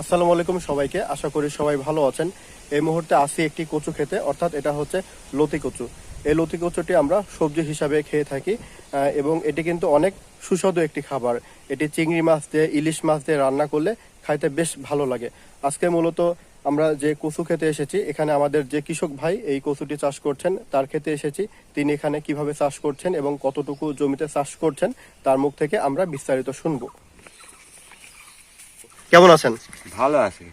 আসসালামু আলাইকুম সবাইকে। আশা করি সবাই ভালো আছেন। এই মুহূর্তে আসি একটি কচু খেতে, অর্থাৎ এটা হচ্ছে লতি কচু। এই লতি কচুটি আমরা সবজি হিসাবে খেয়ে থাকি এবং এটি কিন্তু অনেক সুস্বাদু একটি খাবার। এটি চিংড়ি মাছ দিয়ে, ইলিশ মাছ দিয়ে রান্না করলে খাইতে বেশ ভালো লাগে। আজকে মূলত আমরা যে কচু খেতে এসেছি, এখানে আমাদের যে কৃষক ভাই এই কচুটি চাষ করছেন, তার খেতে এসেছি। তিনি এখানে কীভাবে চাষ করছেন এবং কতটুকু জমিতে চাষ করছেন, তার মুখ থেকে আমরা বিস্তারিত শুনব। কেমন আছেন? ভালো আছে।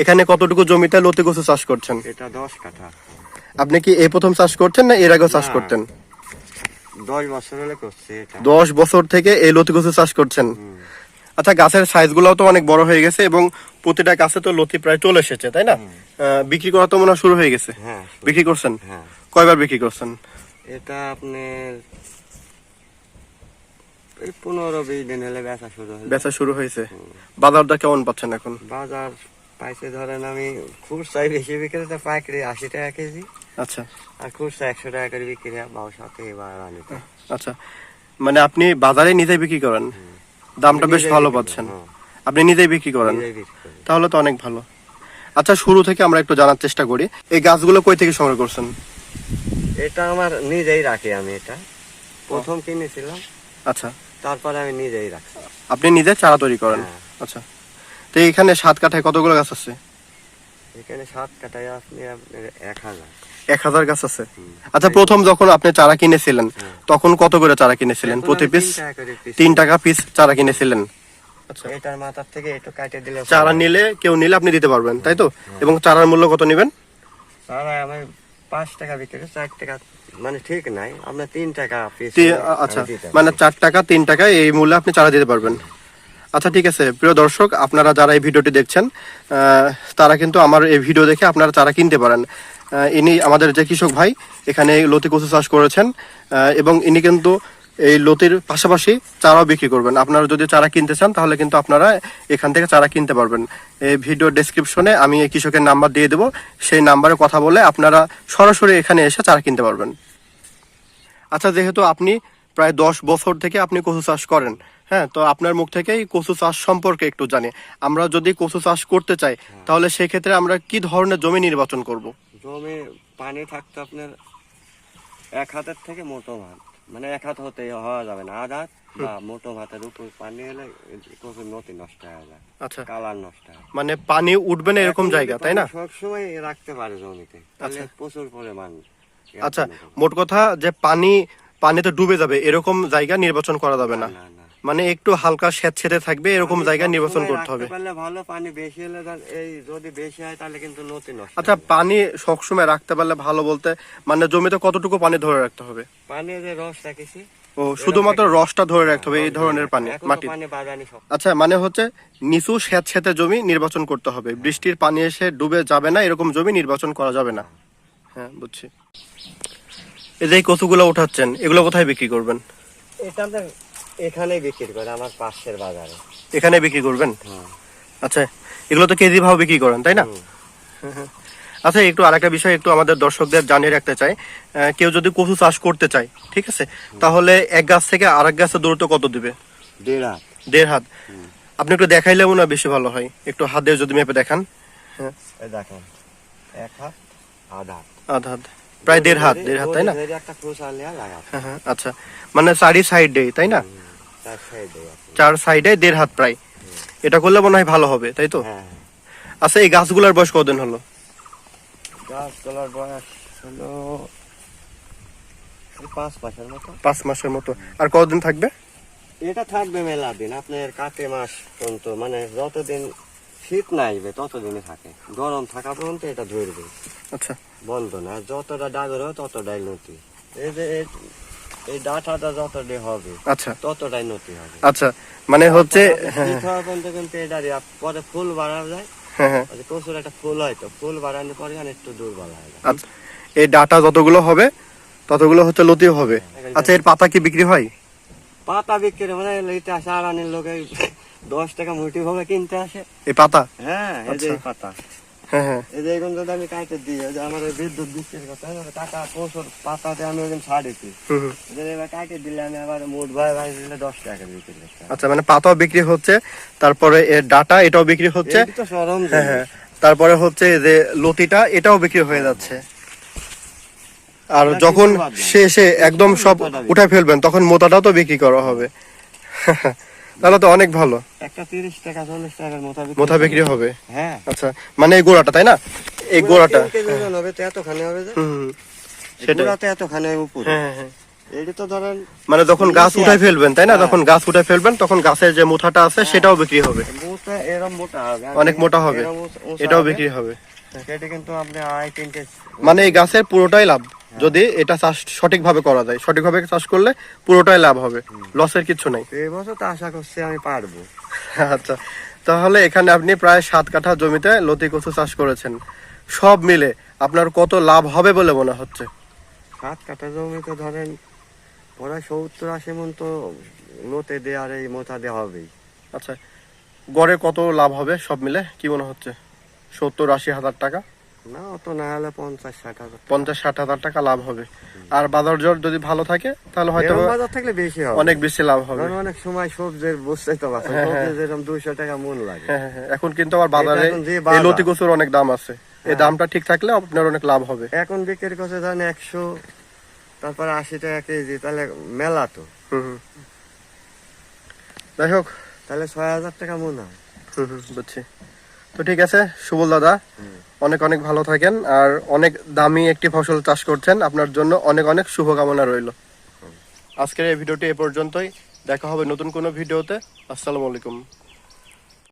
এখানে কতটুকু জমিতে লতি কচু চাষ করছেন? এটা দশ কাঠা। আপনি কি এই প্রথম চাষ করছেন না এর আগেও চাষ করতেন? দশ বছর হলে করছে দশ বছর থেকে এই লতি কচু চাষ করছেন। আচ্ছা গাছের সাইজ গুলাও তো অনেক বড় হয়ে গেছে এবং প্রতিটা গাছে তো লতি প্রায় চলে এসেছে তাই না? বিক্রি করা তো মনে হয় শুরু হয়ে গেছে। হ্যাঁ বিক্রি করছেন? হ্যাঁ। কয়বার বিক্রি করছেন? এটা আপনার পনেরো বিশ দিন হলে বেচা শুরু হলো বেচা শুরু হয়েছে। বাজারটা কেমন পাচ্ছেন এখন? বাজার পাইছে ধরেন আমি খুচরাই বেশি বিক্রি তো পাইকারি আশি টাকা কেজি। আচ্ছা। আর খুচরা একশো টাকা করে বিক্রি বাবু সাথে এবার আনিতে আচ্ছা। মানে আপনি বাজারে নিজেই বিক্রি করেন? দামটা বেশ ভালো পাচ্ছেন। হ্যাঁ। আপনি নিজেই বিক্রি করেন। তাহলে তো অনেক ভালো। আচ্ছা শুরু থেকে আমরা একটু জানার চেষ্টা করি। এই গাছগুলো কই থেকে সংগ্রহ করছেন? এটা আমার নিজেই রাখি আমি এটা। প্রথম কিনেছিলাম। আচ্ছা। তারপরে আমি নিজেই রাখছি। আপনি নিজে চারা তৈরি করেন? হ্যাঁ। আচ্ছা। তো এখানে সাত কাঠায় কতগুলো গাছ আছে? এখানে সাত কাটায় আপনি আপনার এক হাজার। এক হাজার গাছ আছে? আচ্ছা প্রথম যখন আপনি চারা কিনেছিলেন হ্যাঁ। তখন কত করে চারা কিনেছিলেন? প্রতি পিস? তিন টাকা পিস চারা কিনেছিলেন? আচ্ছা। এটার মাথার থেকে একটু কাটে দিলে চারা নিলে কেউ নিলে আপনি দিতে পারবেন তাই তো? এবং চারার মূল্য কত নেবেন? চারা আমি পাঁচ টাকা বিক্রি করি, চার টাকা। মানে ঠিক নাই আপনার তিন টাকা আচ্ছা মানে চার টাকা তিন টাকা এই মূল্যে আপনি চারা দিতে পারবেন। আচ্ছা ঠিক আছে প্রিয় দর্শক আপনারা যারা এই ভিডিওটি দেখছেন আহ, তারা কিন্তু আমার এই ভিডিও দেখে আপনারা চারা কিনতে পারেন। আহ, ইনি আমাদের যে কৃষক ভাই এখানে লতি কচু চাষ করেছেন আহ, এবং ইনি কিন্তু এই লতির পাশাপাশি চারাও বিক্রি করবেন। আপনারা যদি চারা কিনতে চান, তাহলে কিন্তু আপনারা এখান থেকে চারা কিনতে পারবেন। এই ভিডিও ডেসক্রিপশনে আমি এই কৃষকের নাম্বার দিয়ে দেবো। সেই নাম্বারে কথা বলে আপনারা সরাসরি এখানে এসে চারা কিনতে পারবেন। আচ্ছা যেহেতু আপনি প্রায় দশ বছর থেকে আপনি কচু চাষ করেন হ্যাঁ তো আপনার মুখ থেকেই কচু চাষ সম্পর্কে একটু জানি। আমরা যদি কচু চাষ করতে চাই, তাহলে সেক্ষেত্রে আমরা কি ধরনের জমি নির্বাচন করব? জমি পানি থাকতো আপনার এক হাতের থেকে মোটো ভাত মানে এক হাত হতে হওয়া যাবে না আধ হাত বা মোটো ভাতের উপর পানি এলে কফি নতি নষ্ট হয়ে যায়। আচ্ছা। কালার নষ্ট হয়। মানে পানি উঠবে না এরকম জায়গা তাই না? সবসময় রাখতে পারে জমিতে। তাহলে আচ্ছা। প্রচুর পরিমাণ আচ্ছা মোট কথা যে পানি পানিতে ডুবে যাবে এরকম জায়গা নির্বাচন করা যাবে না। মানে একটু হালকা স্যাঁতসেঁতে থাকবে এরকম পানি জায়গা নির্বাচন করতে হবে। ভালো পানি বেশি হলে এই যদি বেশি হয় তাহলে কিন্তু নতি নষ্ট আচ্ছা পানি সবসময় রাখতে পারলে ভালো বলতে মানে জমিতে কতটুকু পানি ধরে রাখতে হবে? পানি যে রস রাখিছি ও শুধুমাত্র রসটা ধরে রাখতে হবে এই ধরনের পানি মাটি। পানি বাগানি সব। আচ্ছা মানে হচ্ছে নিচু স্যাঁত স্যাঁতে জমি নির্বাচন করতে হবে। বৃষ্টির পানি এসে ডুবে যাবে না এরকম জমি নির্বাচন করা যাবে না। হ্যাঁ বুঝছি। এই যে কচুগুলো উঠাচ্ছেন এগুলো কোথায় বিক্রি করবেন? এটা এখানেই বিক্রি করে আমার পাশের বাজারে। এখানে বিক্রি করবেন? আচ্ছা এগুলো তো কেজি ভাও বিক্রি করেন তাই না? আচ্ছা একটু আরেকটা বিষয় একটু আমাদের দর্শকদের জানিয়ে রাখতে চাই। কেউ যদি কচু চাষ করতে চায় ঠিক আছে? তাহলে এক গাছ থেকে আরেক গাছের দূরত্ব কত দিবে? দেড় হাত। দেড় হাত। আপনি একটু দেখাইলে মনে হয় বেশি ভালো হয়। একটু হাত দিয়ে যদি মেপে দেখান। হ্যাঁ। দেখেন এক হাত আধা হাত। আধ হাত। প্রায় দেড় হাত দেড় হাত তাই না? একটা হ্যাঁ হ্যাঁ আচ্ছা। মানে চারি সাইডে তাই না। চার সাইডে দেড় হাত প্রায়। এটা করলে মনে হয় ভালো হবে তাই তো? হ্যাঁ। আচ্ছা এই গাছগুলোর বয়স কদিন হলো? গাছ তোলার বয়স হলো পাঁচ মাসের মতো। পাঁচ মাসের মতো। আর কতদিন থাকবে? এটা থাকবে মেলা দিন আপনার কাতে মাস পর্যন্ত মানে যতদিন শীত নাইবে ততদিনই থাকে। গরম থাকা পর্যন্ত এটা ধরবে। আচ্ছা। বন্ধ না যতটা ডাগর হবে ততটাই নতি এই যে এই- ডাঁটাটা যতটাই হবে আচ্ছা। ততটাই নতি হবে। আচ্ছা মানে হচ্ছে হ্যাঁ পরে ফুল বাড়ানো যায়। হ্যাঁ হ্যাঁ। ওই যে কচুর একটা ফুল হয় তো ফুল বাড়ানোর পরে একটু দুর্বল হয়ে। আচ্ছা এই ডাটা যতগুলো হবে ততগুলো হচ্ছে লতিও হবে। আচ্ছা এর পাতা কি বিক্রি হয়? পাতা বিক্রি মানে এটা সারানির লোকে দশ টাকা মুঠি ভাবে কিনতে আসে। এই পাতা? হ্যাঁ এই পাতা হ্যাঁ হ্যাঁ এই যে এরকম যদি আমি কাটে দিই যে আমার বিদ্যুৎ কথা টাকা পাতাতে আমি ছাড়িছি এবার কাটে দিলে আমি আবার মোট ভাই ভাই দিলে দশ টাকা বিক্রি আচ্ছা মানে পাতাও বিক্রি হচ্ছে তারপরে এর ডাটা এটাও বিক্রি হচ্ছে। এই হ্যাঁ হ্যাঁ। তারপরে হচ্ছে এই যে লতিটা এটাও বিক্রি হয়ে যাচ্ছে। আর যখন। শেষে একদম সব উঠে ফেলবেন তখন মোটাটাও তো বিক্রি করা হবে। তাহলে তো অনেক ভালো। একটা তিরিশ টাকা চল্লিশ টাকার মোটা বিক্রি হবে। হ্যাঁ। আচ্ছা মানে এই গোড়াটা তাই না? এই গোড়াটা হবে তো এতখানি হবে এতখানি উপরে হ্যাঁ হ্যাঁ, হ্যাঁ। তো ধরেন মানে যখন গাছ উঠাই ফেলবেন তাই না? হ্যাঁ। যখন গাছ উঠাই ফেলবেন তখন গাছের যে মুঠাটা আছে সেটাও বিক্রি হবে। অনেক মোটা হবে। এটাও বিক্রি হবে। কিন্তু আপনি মানে এই গাছের পুরোটাই লাভ। যদি এটা চাষ সঠিকভাবে করা যায় সঠিকভাবে চাষ করলে পুরোটাই লাভ হবে। লসের কিছু নেই। এই বছর তো আশা করছি আমি পারব। আচ্ছা তাহলে এখানে আপনি প্রায় সাত কাঠা জমিতে লতি কচু চাষ করেছেন। সব মিলে আপনার কত লাভ হবে বলে মনে হচ্ছে? সাত কাঠা জমিতে ধরেন প্রায় সত্তর আশি মন তো লোতে আর এই মোচা দেওয়া হবেই। আচ্ছা গড়ে কত লাভ হবে সব মিলে কি মনে হচ্ছে? সত্তর আশি হাজার টাকা? না অত না হলে পঞ্চাশ ষাট হাজার পঞ্চাশ ষাট হাজার টাকা লাভ হবে। আর বাজার দর যদি ভালো থাকে তাহলে হয়তো বাজার থাকলে বেশি হবে। অনেক বেশি লাভ হবে। অনেক সময় সবজির বুঝতেই তো পারছেন হ্যাঁ, হ্যাঁ। সবজি যেরকম দুইশো টাকা মন লাগে। হ্যাঁ। এখন কিন্তু আবার বাজারে। লতি কচুর অনেক দাম আছে। এই। দামটা ঠিক থাকলে আপনার অনেক লাভ হবে। এখন বিক্রি করছে ধরেন একশো তারপরে আশি টাকা কেজি তাহলে মেলা তো। যাই হোক। তাহলে ছয় হাজার টাকা মন হয়। বুঝছি। তো ঠিক আছে সুবল দাদা। অনেক অনেক ভালো থাকেন আর অনেক দামি একটি ফসল চাষ করছেন। আপনার জন্য অনেক অনেক শুভকামনা রইল। আজকের এই ভিডিওটি এ পর্যন্তই। দেখা হবে নতুন কোনো ভিডিওতে। আসসালামু আলাইকুম।